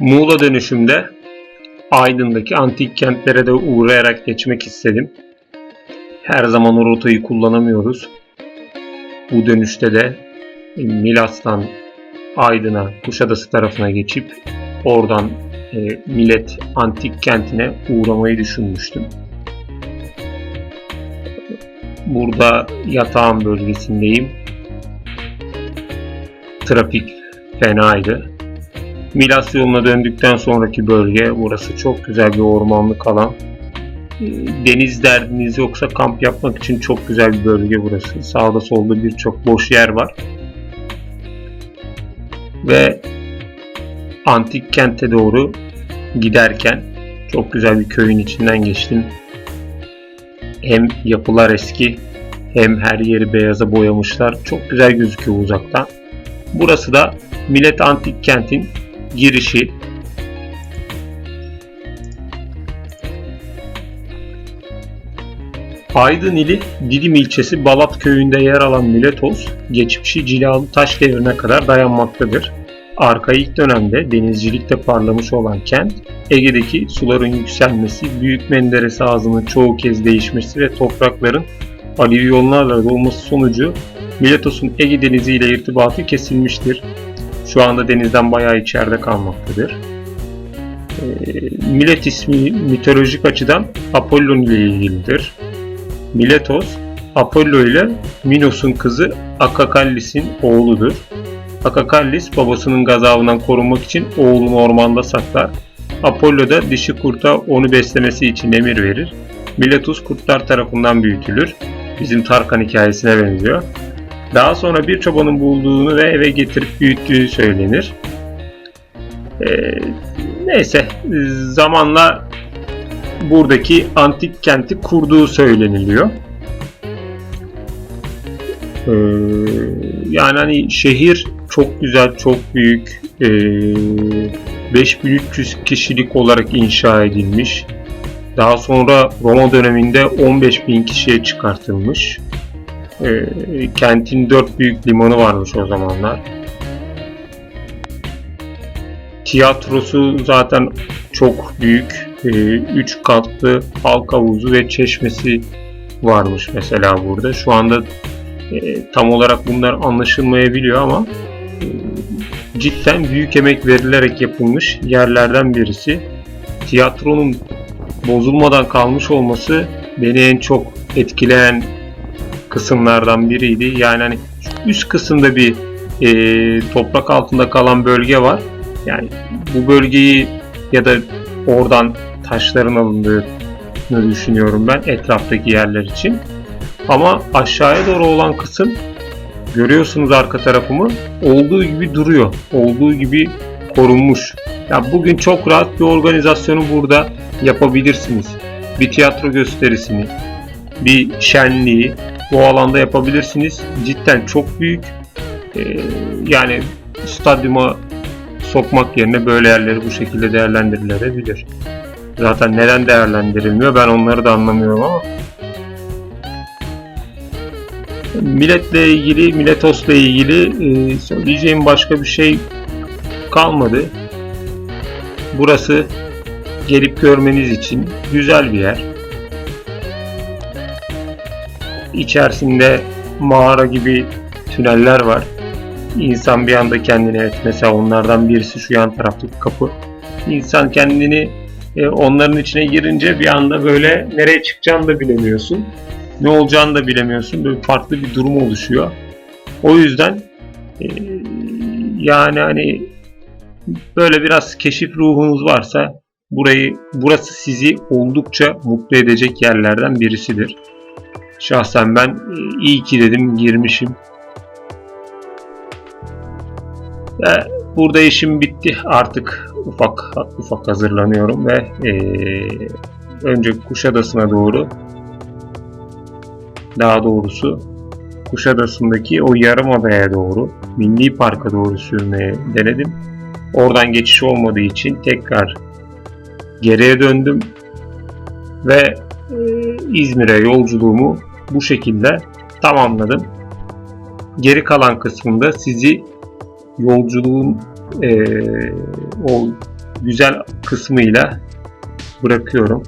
Muğla dönüşümde Aydın'daki antik kentlere de uğrayarak geçmek istedim. Her zaman o rotayı kullanamıyoruz. Bu dönüşte de Milas'tan Aydın'a, Kuşadası tarafına geçip oradan e, Millet Antik Kenti'ne uğramayı düşünmüştüm. Burada yatağın bölgesindeyim. Trafik fenaydı. Milas yoluna döndükten sonraki bölge burası çok güzel bir ormanlık alan. E, Deniz derdiniz yoksa kamp yapmak için çok güzel bir bölge burası. Sağda solda birçok boş yer var. Ve antik kente doğru giderken çok güzel bir köyün içinden geçtim. Hem yapılar eski hem her yeri beyaza boyamışlar. Çok güzel gözüküyor uzaktan. Burası da Millet Antik Kent'in girişi. Aydın ili Didim ilçesi Balat köyünde yer alan Miletos, geçmişi cilalı taş devrine kadar dayanmaktadır. Arkaik dönemde denizcilikte parlamış olan kent, Ege'deki suların yükselmesi, Büyük Menderes ağzının çoğu kez değişmesi ve toprakların alüvyonlarla dolması sonucu Miletos'un Ege Denizi ile irtibatı kesilmiştir. Şu anda denizden bayağı içeride kalmaktadır. Ee, Milet ismi mitolojik açıdan Apollon ile ilgilidir. Miletos, Apollo ile Minos'un kızı Akakallis'in oğludur. Akakallis babasının gazabından korunmak için oğlunu ormanda saklar. Apollo da dişi kurta onu beslemesi için emir verir. Miletus kurtlar tarafından büyütülür. Bizim Tarkan hikayesine benziyor. Daha sonra bir çobanın bulduğunu ve eve getirip büyüttüğü söylenir. Ee, neyse zamanla buradaki antik kenti kurduğu söyleniliyor. Ee, yani hani şehir çok güzel, çok büyük. Ee, 5300 kişilik olarak inşa edilmiş. Daha sonra Roma döneminde 15.000 kişiye çıkartılmış. Ee, kentin dört büyük limanı varmış o zamanlar. Tiyatrosu zaten çok büyük. 3 katlı halk havuzu ve çeşmesi varmış mesela burada. Şu anda e, tam olarak bunlar anlaşılmayabiliyor ama e, cidden büyük emek verilerek yapılmış yerlerden birisi. Tiyatronun bozulmadan kalmış olması beni en çok etkileyen kısımlardan biriydi. Yani hani üst kısımda bir e, toprak altında kalan bölge var. Yani bu bölgeyi ya da oradan taşların alındığını düşünüyorum ben etraftaki yerler için. Ama aşağıya doğru olan kısım görüyorsunuz arka tarafımı olduğu gibi duruyor. Olduğu gibi korunmuş. Ya bugün çok rahat bir organizasyonu burada yapabilirsiniz. Bir tiyatro gösterisini, bir şenliği bu alanda yapabilirsiniz. Cidden çok büyük. Ee, yani stadyuma sokmak yerine böyle yerleri bu şekilde değerlendirilebilir. Zaten neden değerlendirilmiyor ben onları da anlamıyorum ama Milletle ilgili, Milletos'la ilgili e, söyleyeceğim başka bir şey kalmadı. Burası gelip görmeniz için güzel bir yer. İçerisinde mağara gibi tüneller var. İnsan bir anda kendini evet mesela onlardan birisi şu yan taraftaki kapı. İnsan kendini e, onların içine girince bir anda böyle nereye çıkacağını da bilemiyorsun. Ne olacağını da bilemiyorsun. Böyle farklı bir durum oluşuyor. O yüzden e, yani hani böyle biraz keşif ruhunuz varsa burayı burası sizi oldukça mutlu edecek yerlerden birisidir. Şahsen ben e, iyi ki dedim girmişim. Ve burada işim bitti. Artık ufak ufak hazırlanıyorum ve e, önce Kuşadası'na doğru daha doğrusu Kuşadası'ndaki o yarım adaya doğru Milli Park'a doğru sürmeye denedim. Oradan geçiş olmadığı için tekrar geriye döndüm ve e, İzmir'e yolculuğumu bu şekilde tamamladım. Geri kalan kısmında sizi yolculuğun e, o güzel kısmıyla bırakıyorum.